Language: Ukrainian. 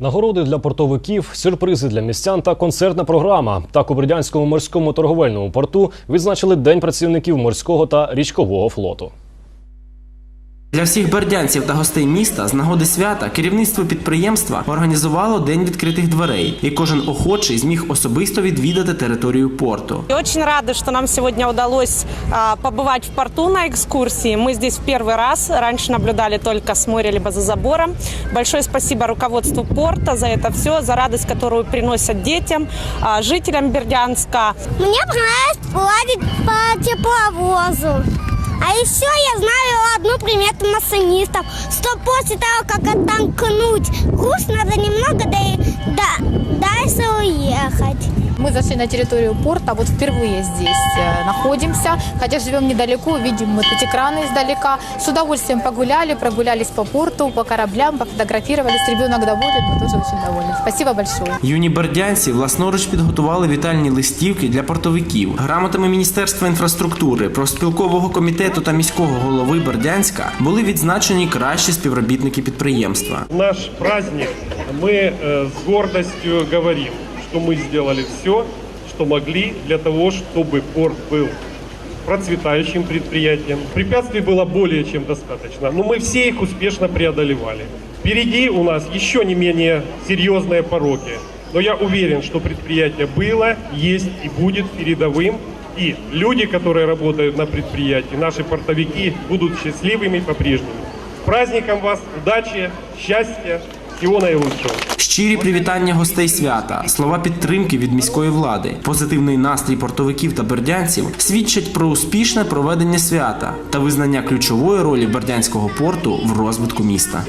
Нагороди для портовиків, сюрпризи для містян та концертна програма. Так у Бердянському морському торговельному порту відзначили День працівників морського та річкового флоту. Для всіх бердянців та гостей міста з нагоди свята керівництво підприємства організувало день відкритих дверей, і кожен охочий зміг особисто відвідати територію порту. И Очень рады, что нам сегодня удалось а, побывать в порту на экскурсии. Мы здесь в первый раз. Раньше наблюдали только с моря либо за забором. Большое спасибо руководству порта за это все, за радость, которую приносят детям, а, жителям Бердянска. Мне понравилось плавать по тепловозу. А еще я знаю одну что после того, как оттанкнуть курс, надо немного да, да, дальше уехать. Мы зашли на территорию порта, вот впервые здесь э, находимся, хотя живем недалеко, видим вот эти краны издалека. С удовольствием погуляли, прогулялись по порту, по кораблям, пофотографировались. Ребенок доволен, мы тоже очень довольны. Спасибо большое. Юні бердянці власноруч підготували вітальні листівки для портовиків. Грамотами Міністерства інфраструктури, профспілкового комітету та міського голови Бердянська були відзначені кращі співробітники підприємства. наш праздник мы э, с гордостью говорим, Что мы сделали все, что могли для того, чтобы порт был процветающим предприятием. Препятствий было более чем достаточно, но мы все их успешно преодолевали. Впереди у нас еще не менее серьезные пороки, но я уверен, что предприятие было, есть и будет передовым, и люди, которые работают на предприятии, наши портовики, будут счастливыми по-прежнему. С праздником вас, удачи, счастья, всего наилучшего. Щирі привітання гостей свята, слова підтримки від міської влади, позитивний настрій портовиків та бердянців свідчать про успішне проведення свята та визнання ключової ролі бердянського порту в розвитку міста.